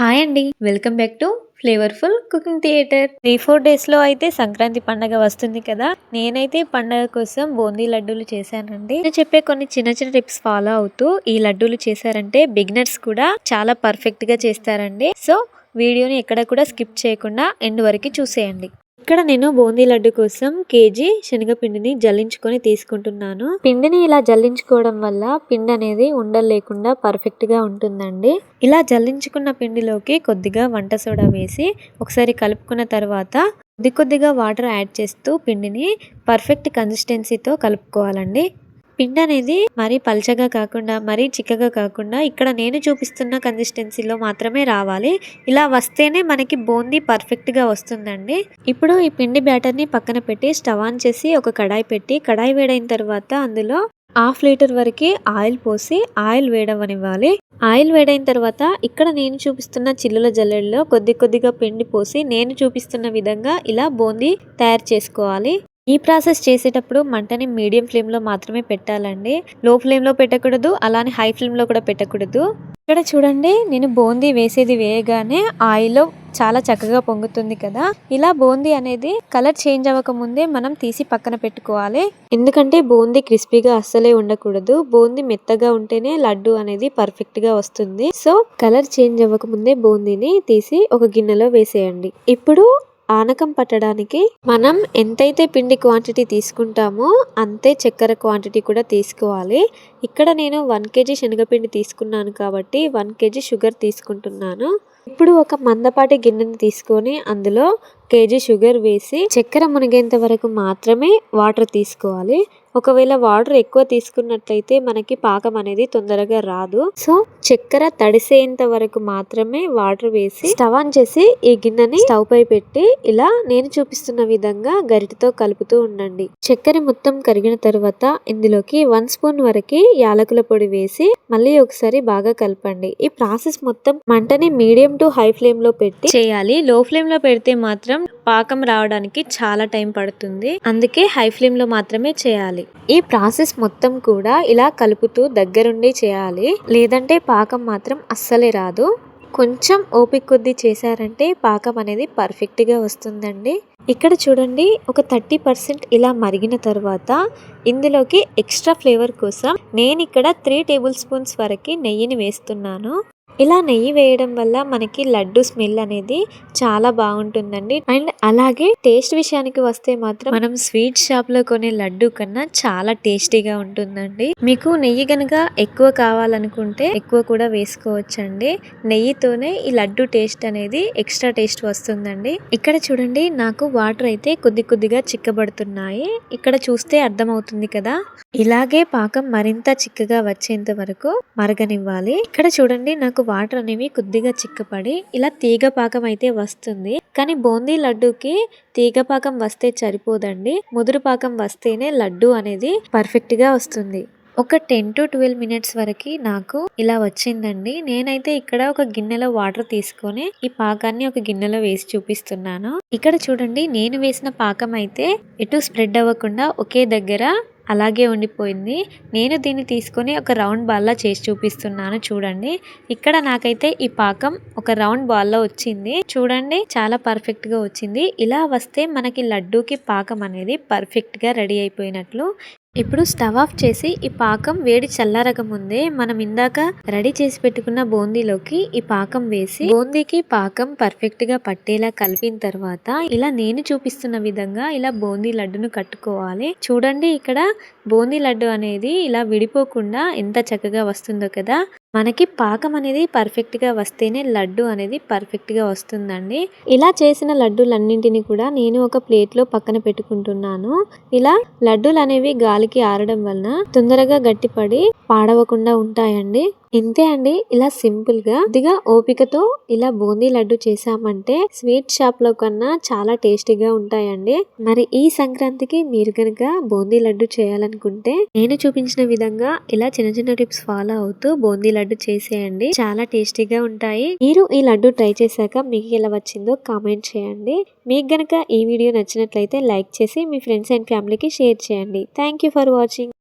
Hi అండి. Welcome back to flavourful cooking theatre. Three four డేస్లో అయితే సంక్రాంతి పండగ వస్తుంది కదా. నేనైతే పండగ కోసం బూందీ లడ్డూలు చేశానండి. నేను చెప్పే కొన్ని చిన్న చిన్న టిప్స్ ఫాలో అవుతూ ఈ లడ్డూలు చేశారంటే బిగినర్స్ కూడా చాలా పర్ఫెక్ట్గా చేస్తారండి. సో వీడియోని ఎక్కడ కూడా స్కిప్ చేయకుండా ఎండ్ వరకు చూసేయండి. ఇక్కడ నేను బూందీ లడ్డు కోసం కేజీ శనగపిండిని జల్లించుకొని తీసుకుంటున్నాను. పిండిని ఇలా జల్లించుకోవడం వల్ల పిండి అనేది ఉండలు లేకుండా పర్ఫెక్ట్గా ఉంటుందండి. ఇలా జల్లించుకున్న పిండిలోకి కొద్దిగా వంట సోడా వేసి ఒకసారి కలుపుకున్న తర్వాత కొద్ది కొద్దిగా వాటర్ యాడ్ చేస్తూ పిండిని పర్ఫెక్ట్ కన్సిస్టెన్సీతో కలుపుకోవాలండి. పిండి అనేది మరీ పల్చగా కాకుండా మరీ చిక్కగా కాకుండా ఇక్కడ నేను చూపిస్తున్న కన్సిస్టెన్సీలో మాత్రమే రావాలి. ఇలా వస్తేనే మనకి బూందీ పర్ఫెక్ట్గా వస్తుందండి. ఇప్పుడు ఈ పిండి బ్యాటర్ని పక్కన పెట్టి స్టవ్ ఆన్ చేసి ఒక కడాయి పెట్టి కడాయి వేడైన తర్వాత అందులో హాఫ్ లీటర్ వరకు ఆయిల్ పోసి ఆయిల్ వేడవనివ్వాలి. ఆయిల్ వేడైన తర్వాత ఇక్కడ నేను చూపిస్తున్న చిల్లుల జల్లెడలో కొద్ది కొద్దిగా పిండి పోసి నేను చూపిస్తున్న విధంగా ఇలా బూందీ తయారు చేసుకోవాలి. ఈ ప్రాసెస్ చేసేటప్పుడు మంటని మీడియం ఫ్లేమ్లో మాత్రమే పెట్టాలండి. లో ఫ్లేమ్లో పెట్టకూడదు అలానే హై ఫ్లేమ్లో కూడా పెట్టకూడదు. ఇక్కడ చూడండి నేను బూందీ వేసేది వేయగానే ఆయిల్లో చాలా చక్కగా పొంగుతుంది కదా. ఇలా బూందీ అనేది కలర్ చేంజ్ అవ్వక ముందే మనం తీసి పక్కన పెట్టుకోవాలి. ఎందుకంటే బూందీ క్రిస్పీగా అస్సలే ఉండకూడదు. బూందీ మెత్తగా ఉంటేనే లడ్డు అనేది పర్ఫెక్ట్గా వస్తుంది. సో కలర్ చేంజ్ అవ్వక ముందే బూందీని తీసి ఒక గిన్నెలో వేసేయండి. ఇప్పుడు ఆనకం పట్టడానికి మనం ఎంతైతే పిండి క్వాంటిటీ తీసుకుంటామో అంతే చక్కెర క్వాంటిటీ కూడా తీసుకోవాలి. ఇక్కడ నేను వన్ కేజీ శనగపిండి తీసుకున్నాను కాబట్టి వన్ కేజీ షుగర్ తీసుకుంటున్నాను. ఇప్పుడు ఒక మందపాటి గిన్నెని తీసుకొని అందులో కేజీ షుగర్ వేసి చక్కెర మునిగేంత వరకు మాత్రమే వాటర్ తీసుకోవాలి. ఒకవేళ వాటర్ ఎక్కువ తీసుకున్నట్లయితే మనకి పాకం అనేది తొందరగా రాదు. సో చక్కెర తడిసేంత వరకు మాత్రమే వాటర్ వేసి స్టవ్ ఆన్ చేసి ఈ గిన్నెని స్టవ్ పై పెట్టి ఇలా నేను చూపిస్తున్న విధంగా గరిటతో కలుపుతూ ఉండండి. చక్కెర మొత్తం కరిగిన తర్వాత ఇందులోకి వన్ స్పూన్ వరకు యాలకుల పొడి వేసి మళ్ళీ ఒకసారి బాగా కలపండి. ఈ ప్రాసెస్ మొత్తం మంటని మీడియం టు హై ఫ్లేమ్లో పెట్టి చేయాలి. లో ఫ్లేమ్లో పెడితే మాత్రం పాకం రావడానికి చాలా టైం పడుతుంది. అందుకే హై ఫ్లేమ్లో మాత్రమే చేయాలి. ఈ ప్రాసెస్ మొత్తం కూడా ఇలా కలుపుతూ దగ్గరుండి చేయాలి. లేదంటే పాకం మాత్రం అస్సలే రాదు. కొంచెం ఓపిక కొద్దీ చేశారంటే పాకం అనేది పర్ఫెక్ట్గా వస్తుందండి. ఇక్కడ చూడండి ఒక థర్టీ పర్సెంట్ ఇలా మరిగిన తర్వాత ఇందులోకి ఎక్స్ట్రా ఫ్లేవర్ కోసం నేను ఇక్కడ త్రీ టేబుల్ స్పూన్స్ వరకు నెయ్యిని వేస్తున్నాను. ఇలా నెయ్యి వేయడం వల్ల మనకి లడ్డు స్మెల్ అనేది చాలా బాగుంటుందండి. అండ్ అలాగే టేస్ట్ విషయానికి వస్తే మాత్రం మనం స్వీట్ షాప్లో కొనే లడ్డు కన్నా చాలా టేస్టీగా ఉంటుందండి. మీకు నెయ్యి గనక ఎక్కువ కావాలనుకుంటే ఎక్కువ కూడా వేసుకోవచ్చండి. నెయ్యితోనే ఈ లడ్డు టేస్ట్ అనేది ఎక్స్ట్రా టేస్ట్ వస్తుందండి. ఇక్కడ చూడండి నాకు వాటర్ అయితే కొద్ది కొద్దిగా చిక్కబడుతున్నాయి. ఇక్కడ చూస్తే అర్థమవుతుంది కదా? ఇలాగే పాకం మరింత చిక్కగా వచ్చేంత వరకు మరగనివ్వాలి. ఇక్కడ చూడండి నాకు వాటర్ అనేవి కొద్దిగా చిక్కపడి ఇలా తీగ పాకం అయితే వస్తుంది. కానీ బూందీ లడ్డూకి తీగ పాకం వస్తే సరిపోదండి. ముదురు పాకం వస్తేనే లడ్డు అనేది పర్ఫెక్ట్గా వస్తుంది. ఒక టెన్ టు ట్వెల్వ్ మినిట్స్ వరకు నాకు ఇలా వచ్చిందండి. నేనైతే ఇక్కడ ఒక గిన్నెలో వాటర్ తీసుకొని ఈ పాకాన్ని ఒక గిన్నెలో వేసి చూపిస్తున్నాను. ఇక్కడ చూడండి నేను వేసిన పాకం అయితే ఎటు స్ప్రెడ్ అవ్వకుండా ఒకే దగ్గర అలాగే ఉండిపోయింది. నేను దీన్ని తీసుకొని ఒక రౌండ్ బాల్లా చేసి చూపిస్తున్నాను. చూడండి. ఇక్కడ నాకైతే ఈ పాకం ఒక రౌండ్ బాల్లో వచ్చింది. చూడండి. చాలా పర్ఫెక్ట్గా వచ్చింది. ఇలా వస్తే మనకి లడ్డూకి పాకం అనేది పర్ఫెక్ట్గా రెడీ అయిపోయినట్లు ఇప్పుడు స్టవ్ ఆఫ్ చేసి ఈ పాకం వేడి చల్లారక ముందే మనం ఇందాక రెడీ చేసి పెట్టుకున్న బూందీలోకి ఈ పాకం వేసి బూందీకి పాకం పర్ఫెక్ట్గా పట్టేలా కలిపిన తర్వాత ఇలా నేను చూపిస్తున్న విధంగా ఇలా బూందీ లడ్డును కట్టుకోవాలి. చూడండి ఇక్కడ బూందీ లడ్డు అనేది ఇలా విడిపోకుండా ఎంత చక్కగా వస్తుందో కదా. మనకి పాకం అనేది పర్ఫెక్ట్గా వస్తేనే లడ్డు అనేది పర్ఫెక్ట్గా వస్తుందండి. ఇలా చేసిన లడ్డూలన్నింటినీ కూడా నేను ఒక ప్లేట్లో పక్కన పెట్టుకుంటున్నాను. ఇలా లడ్డూలు అనేవి గాలికి ఆరడం వలన తొందరగా గట్టిపడి పాడవకుండా ఉంటాయండి. ఇంతే అండి. ఇలా సింపుల్గా కొద్దిగా ఓపికతో ఇలా బూందీ లడ్డు చేసామంటే స్వీట్ షాప్లో కన్నా చాలా టేస్టీగా ఉంటాయండి. మరి ఈ సంక్రాంతికి మీరు కనుక బూందీ లడ్డు చేయాలనుకుంటే నేను చూపించిన విధంగా ఇలా చిన్న చిన్న టిప్స్ ఫాలో అవుతూ బూందీ లడ్డు చేసేయండి. చాలా టేస్టీగా ఉంటాయి. మీరు ఈ లడ్డు ట్రై చేశాక మీకు ఎలా వచ్చిందో కామెంట్ చేయండి. మీకు గనక ఈ వీడియో నచ్చినట్లయితే లైక్ చేసి మీ ఫ్రెండ్స్ అండ్ ఫ్యామిలీకి షేర్ చేయండి. Thank for watching.